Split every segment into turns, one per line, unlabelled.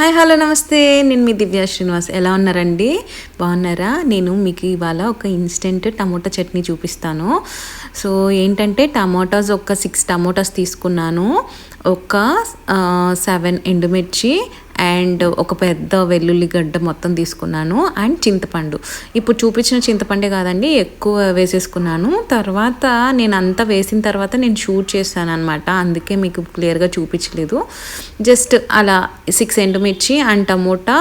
Hi hello నమస్తే. నేను మీ దివ్య శ్రీనివాస్. ఎలా ఉన్నారండి? బాగున్నారా? నేను మీకు ఇవాళ ఒక ఇన్స్టెంట్ టమోటా చట్నీ చూపిస్తాను. సో ఏంటంటే టమోటాస్ ఒక సిక్స్ టమోటాస్ తీసుకున్నాను. ఒక సెవెన్ ఎండుమిర్చి అండ్ ఒక పెద్ద వెల్లుల్లి గడ్డ మొత్తం తీసుకున్నాను అండ్ చింతపండు. ఇప్పుడు చూపించిన చింతపండే కాదండి ఎక్కువ వేసేసుకున్నాను. తర్వాత నేను అంతా వేసిన తర్వాత నేను షూట్ చేశాను అనమాట అందుకే మీకు క్లియర్గా చూపించలేదు. జస్ట్ అలా సిక్స్ ఎండుమిర్చి అండ్ టమోటా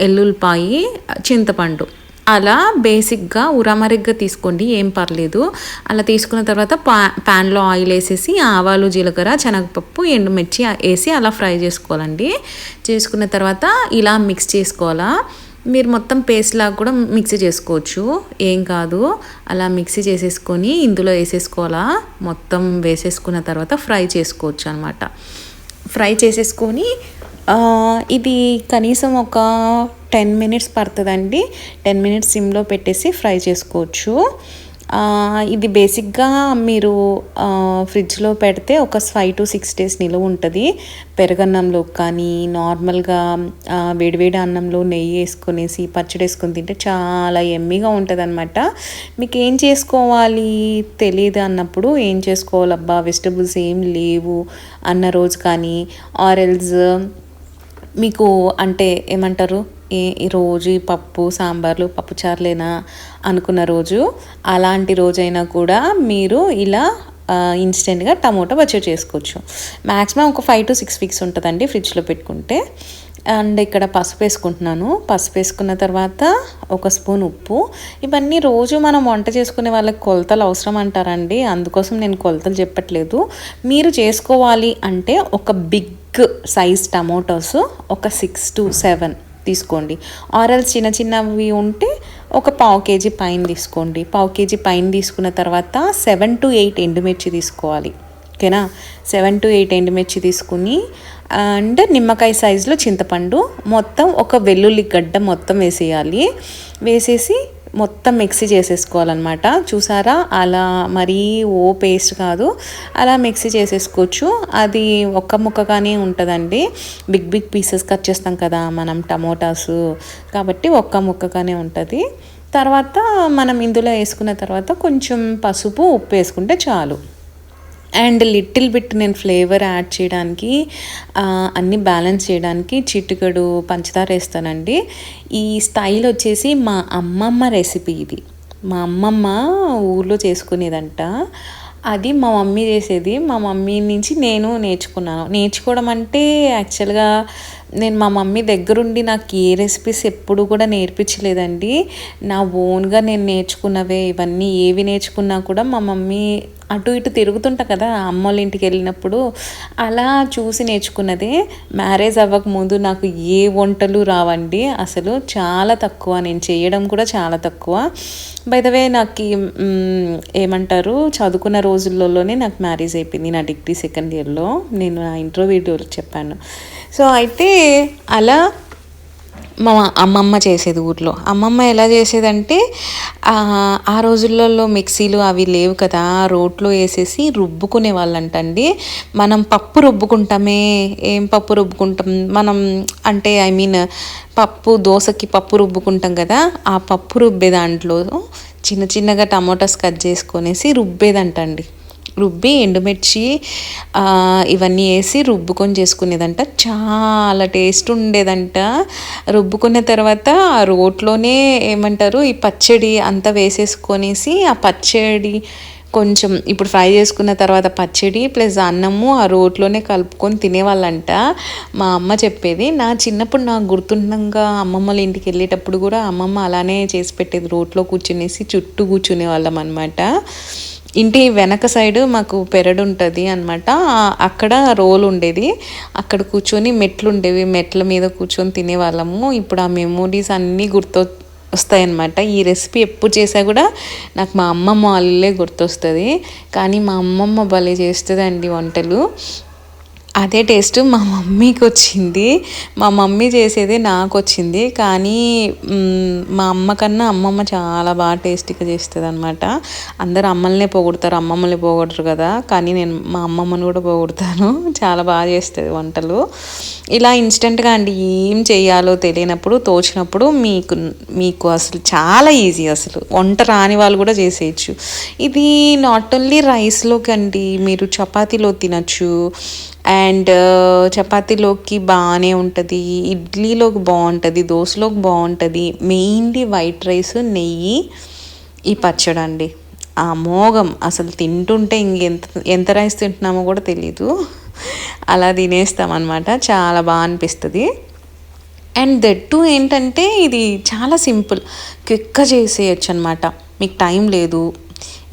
ఎల్లుల్లిపాయి చింతపండు. అలా బేసిక్గా ఉరామరిగ్గా తీసుకోండి ఏం పర్లేదు. అలా తీసుకున్న తర్వాత పా ప్యాన్లో ఆయిల్ వేసేసి ఆవాలు జీలకర్ర శనగపప్పు ఎండుమిర్చి వేసి అలా ఫ్రై చేసుకోవాలండి. చేసుకున్న తర్వాత ఇలా మిక్స్ చేసుకోవాలా. మీరు మొత్తం పేస్ట్ లాగా కూడా మిక్సీ చేసుకోవచ్చు. ఏం కాదు. అలా మిక్సీ చేసేసుకొని ఇందులో వేసేసుకోవాలా. మొత్తం వేసేసుకున్న తర్వాత ఫ్రై చేసుకోవచ్చు అనమాట ఫ్రై చేసేసుకొని ఇది కనీసం ఒక టెన్ మినిట్స్ పడుతుందండి. టెన్ మినిట్స్ సిమ్లో పెట్టేసి ఫ్రై చేసుకోవచ్చు. ఇది బేసిక్గా మీరు ఫ్రిడ్జ్లో పెడితే ఒక ఫైవ్ టు సిక్స్ డేస్ నిలువ ఉంటుంది. పెరగన్నంలో కానీ నార్మల్గా వేడివేడి అన్నంలో నెయ్యి వేసుకొనేసి పచ్చడి వేసుకొని తింటే చాలా ఎమ్మిగా ఉంటుంది అనమాట మీకు ఏం చేసుకోవాలి తెలియదు అన్నప్పుడు ఏం చేసుకోవాలబ్బా? వెజిటబుల్స్ ఏం లేవు అన్న రోజు కానీ ఆరెల్స్ మీకు అంటే ఏమంటారు? ఈ రోజు ఈ పప్పు సాంబార్లు పప్పుచారులేనా అనుకున్న రోజు అలాంటి రోజైనా కూడా మీరు ఇలా ఇన్స్టెంట్గా టమోటా పచ్చడి చేసుకోవచ్చు. మ్యాక్సిమం ఒక ఫైవ్ టు సిక్స్ వీక్స్ ఉంటుందండి ఫ్రిడ్జ్లో పెట్టుకుంటే. అండ్ ఇక్కడ పసుపు వేసుకుంటున్నాను. పసుపు వేసుకున్న తర్వాత ఒక స్పూన్ ఉప్పు. ఇవన్నీ రోజు మనం వంట చేసుకునే వాళ్ళకి కొలతలు అవసరం అంటారండి. అందుకోసం నేను కొలతలు చెప్పట్లేదు. మీరు చేసుకోవాలి అంటే ఒక బిగ్ సైజ్ టమోటోస్ ఒక సిక్స్ టు సెవెన్ తీసుకోండి. ఆరల్స్ చిన్న చిన్నవి ఉంటే ఒక పావు కేజీ పైన తీసుకోండి. పావు కేజీ పైన తీసుకున్న తర్వాత సెవెన్ టు ఎయిట్ ఎండుమిర్చి తీసుకోవాలి. ఓకేనా? సెవెన్ టు ఎయిట్ ఎండుమిర్చి తీసుకుని అండ్ నిమ్మకాయ సైజులో చింతపండు. మొత్తం ఒక వెల్లుల్లి గడ్డ మొత్తం వేసేయాలి. వేసేసి మొత్తం మిక్సీ చేసేసుకోవాలన్నమాట. చూసారా? అలా మరీ ఓ పేస్ట్ కాదు. అలా మిక్సీ చేసేసుకోవచ్చు. అది ఒక్క ముక్కగానే ఉంటుందండి. బిగ్ బిగ్ పీసెస్ కట్ చేస్తాం కదా మనం టమోటాస్. కాబట్టి ఒక్క ముక్కగానే ఉంటుంది. తర్వాత మనం ఇందులో వేసుకున్న తర్వాత కొంచెం పసుపు ఉప్పు వేసుకుంటే చాలు. అండ్ లిటిల్ బిట్ నేను ఫ్లేవర్ యాడ్ చేయడానికి అన్ని బ్యాలెన్స్ చేయడానికి చిటికడు పంచదార వేస్తానండి. ఈ స్టైల్ వచ్చేసి మా అమ్మమ్మ రెసిపీ ఇది. మా అమ్మమ్మ ఊర్లో చేసుకునేదంట. అది మా మమ్మీ చేసేది. మా మమ్మీ నుంచి నేను నేర్చుకున్నాను. నేర్చుకోవడం అంటే యాక్చువల్గా నేను మా మమ్మీ దగ్గరుండి నాకు ఏ రెసిపీస్ ఎప్పుడు కూడా నేర్పించలేదండి. నా ఓన్గా నేను నేర్చుకున్నవే ఇవన్నీ ఏవి నేర్చుకున్నా కూడా మా మమ్మీ అటు ఇటు తిరుగుతుంటా కదా అమ్మ వాళ్ళ ఇంటికి వెళ్ళినప్పుడు అలా చూసి నేర్చుకున్నదే. మ్యారేజ్ అవ్వక ముందు నాకు ఏ వంటలు రావండి అసలు చాలా తక్కువ. నేను చేయడం కూడా చాలా తక్కువ. బైదవే నాకు ఏమంటారు చదువుకున్న రోజుల్లోనే నాకు మ్యారేజ్ అయిపోయింది నా డిగ్రీ సెకండ్ ఇయర్లో. నేను నా ఇంట్రో చెప్పాను. సో అయితే అలా మా అమ్మమ్మ చేసేది ఊర్లో. అమ్మమ్మ ఎలా చేసేదంటే ఆ, ఆ రోజులలో మిక్సీలు అవి లేవు కదా రోట్లో వేసేసి రుబ్బుకునే వాళ్ళంటండి మనం పప్పు రుబ్బుకుంటామే ఏం పప్పు రుబ్బుకుంటాం? మనం అంటే ఐ మీన్ పప్పు దోశకి పప్పు రుబ్బుకుంటాం కదా ఆ పప్పు రుబ్బే దాంట్లో చిన్న చిన్నగా టమాటాస్ కట్ చేసుకొనేసి రుబ్బేదంటండి. రుబ్బి ఎండుమిర్చి ఇవన్నీ వేసి రుబ్బుకొని చేసుకునేదంట. చాలా టేస్ట్ ఉండేదంట. రుబ్బుకున్న తర్వాత ఆ రోట్లోనే ఏమంటారు ఈ పచ్చడి అంతా వేసేసుకొనేసి ఆ పచ్చడి కొంచెం ఇప్పుడు ఫ్రై చేసుకున్న తర్వాత పచ్చడి ప్లస్ అన్నము ఆ రోట్లోనే కలుపుకొని తినేవాళ్ళంట. మా అమ్మ చెప్పేది నా చిన్నప్పుడు నాకు గుర్తుండగా అమ్మమ్మ వాళ్ళ ఇంటికి వెళ్ళేటప్పుడు కూడా అమ్మమ్మ అలానే చేసి పెట్టేది రోట్లో కూర్చునేసి చుట్టూ కూర్చునే వాళ్ళం అనమాట ఇంటి వెనక సైడ్ మాకు పెరడు ఉంటుంది అనమాట అక్కడ రోల్ ఉండేది. అక్కడ కూర్చొని మెట్లు ఉండేవి మెట్ల మీద కూర్చొని తినేవాళ్ళము. ఇప్పుడు ఆ మెమోరీస్ అన్నీ గుర్తు వస్తాయన్నమాట ఈ రెసిపీ ఎప్పుడు చేసా కూడా నాకు మా అమ్మమ్మ వాళ్ళే గుర్తొస్తుంది. కానీ మా అమ్మమ్మ భలే చేస్తుందండి వంటలు. అదే టేస్ట్ మా మమ్మీకి వచ్చింది. మా మమ్మీ చేసేది నాకు వచ్చింది కానీ మా అమ్మ కన్నా అమ్మమ్మ చాలా బాగా టేస్టీగా చేస్తుంది అనమాట అందరు అమ్మల్నే పోగొడతారు అమ్మమ్మల్ని పోగొడరు కదా. కానీ నేను మా అమ్మమ్మని కూడా పోగొడతాను. చాలా బాగా చేస్తుంది వంటలు. ఇలా ఇన్స్టెంట్గా అండి ఏం చేయాలో తెలియనప్పుడు తోచినప్పుడు మీకు మీకు అసలు చాలా ఈజీ అసలు. వంట రాని వాళ్ళు కూడా చేసేయచ్చు. ఇది నాట్ ఓన్లీ రైస్లోకి అండి మీరు చపాతీలో తినచ్చు అండ్ చపాతీలోకి బాగానే ఉంటుంది ఇడ్లీలోకి బాగుంటుంది దోశలోకి బాగుంటుంది మెయిన్లీ వైట్ రైస్ నెయ్యి ఈ పచ్చడి అండి. ఆ మోగం అసలు తింటుంటే ఇంకెంత ఎంత రైస్ తింటున్నామో కూడా తెలీదు. అలా తినేస్తాం అనమాట చాలా బాగా అనిపిస్తుంది. అండ్ దట్ టూ ఏంటంటే ఇది చాలా సింపుల్ క్విక్గా చేసేయచ్చు అనమాట మీకు టైం లేదు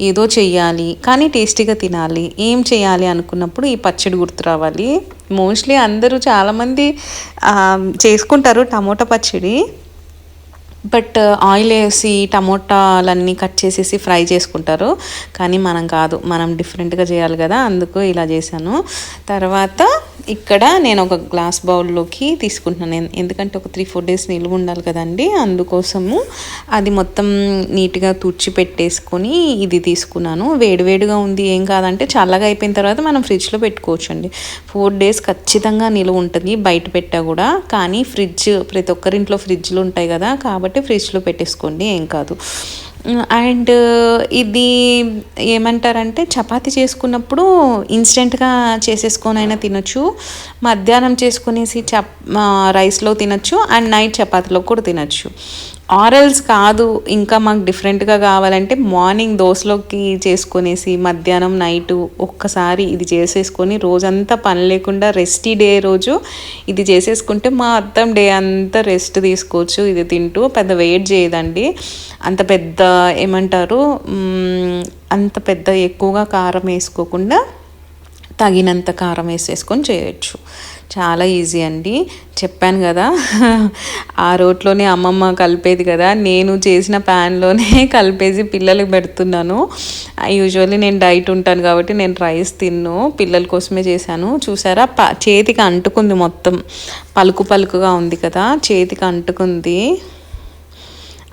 ఏదో చెయ్యాలి కానీ టేస్టీగా తినాలి. ఏం చేయాలి అనుకున్నప్పుడు ఈ పచ్చడి గుర్తు రావాలి. మోస్ట్లీ అందరూ చాలామంది చేసుకుంటారు టమోటా పచ్చడి. బట్ uh, ఆయిల్ వేసి టమోటాలన్నీ కట్ చేసేసి ఫ్రై చేసుకుంటారు. కానీ మనం కాదు మనం డిఫరెంట్గా చేయాలి కదా అందుకు ఇలా చేశాను. తర్వాత ఇక్కడ నేను ఒక గ్లాస్ బౌల్లోకి తీసుకుంటున్నాను. ఎందుకంటే ఒక త్రీ ఫోర్ డేస్ నిలువ ఉండాలి కదండి అందుకోసము అది మొత్తం నీట్గా తుడిచి పెట్టేసుకొని ఇది తీసుకున్నాను. వేడివేడిగా ఉంది ఏం కాదంటే చల్లగా అయిపోయిన తర్వాత మనం ఫ్రిడ్జ్లో పెట్టుకోవచ్చు అండి ఫోర్ డేస్ ఖచ్చితంగా నిలువ ఉంటుంది బయట పెట్టా కూడా. కానీ ఫ్రిడ్జ్ ప్రతి ఒక్కరింట్లో ఫ్రిడ్జ్లు ఉంటాయి కదా కాబట్టి కాబట్టి ఫ్రిడ్జ్లో పెట్టేసుకోండి ఏం కాదు. అండ్ ఇది ఏమంటారంటే చపాతి చేసుకున్నప్పుడు ఇన్స్టెంట్గా చేసేసుకొని అయినా తినొచ్చు. మధ్యాహ్నం చేసుకునేసి చప్ రైస్లో తినొచ్చు. అండ్ నైట్ చపాతీలో కూడా తినొచ్చు. ఆరల్స్ కాదు ఇంకా మాకు డిఫరెంట్గా కావాలంటే మార్నింగ్ దోశలోకి చేసుకునేసి మధ్యాహ్నం నైట్ ఒక్కసారి ఇది చేసేసుకొని రోజంతా పని లేకుండా రెస్టీ డే రోజు ఇది చేసేసుకుంటే మా అత్తం డే అంతా రెస్ట్ తీసుకోవచ్చు ఇది తింటూ పెద్ద వెయిట్ చేయదండి. అంత పెద్ద ఏమంటారు? అంత పెద్ద ఎక్కువగా కారం వేసుకోకుండా తగినంత కారం వేసేసుకొని చేయొచ్చు. చాలా ఈజీ అండి. చెప్పాను కదా ఆ రోట్లోనే అమ్మమ్మ కలిపేది కదా నేను చేసిన ప్యాన్లోనే కలిపేసి పిల్లలకు పెడుతున్నాను. యూజువల్లీ నేను డైట్ ఉంటాను కాబట్టి నేను రైస్ తిన్ను పిల్లల కోసమే చేశాను. చూసారా ప చేతికి అంటుకుంది మొత్తం. పలుకు పలుకుగా ఉంది కదా చేతికి అంటుకుంది.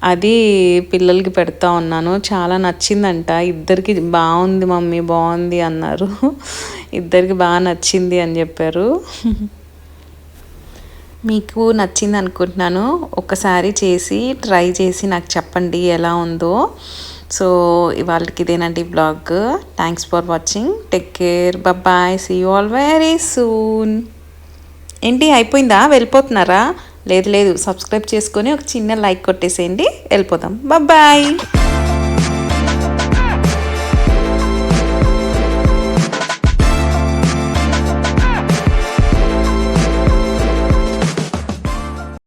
అది పిల్లలకి పెడతా ఉన్నాను. చాలా నచ్చిందంట. ఇద్దరికి బాగుంది మమ్మీ బాగుంది అన్నారు. ఇద్దరికి బాగా నచ్చింది అని చెప్పారు. మీకు నచ్చింది అనుకుంటున్నాను. ఒకసారి చేసి ట్రై చేసి నాకు చెప్పండి ఎలా ఉందో. సో ఇవాళకి ఇదేనండి blog thanks for watching take care bye see you all very soon ఏంటి అయిపోయిందా? వెళ్ళిపోతున్నారా? లేదు లేదు. సబ్స్క్రైబ్ చేసుకొని ఒక చిన్న లైక్ కొట్టేసేయండి. వెళ్ళిపోదాం. బాయ్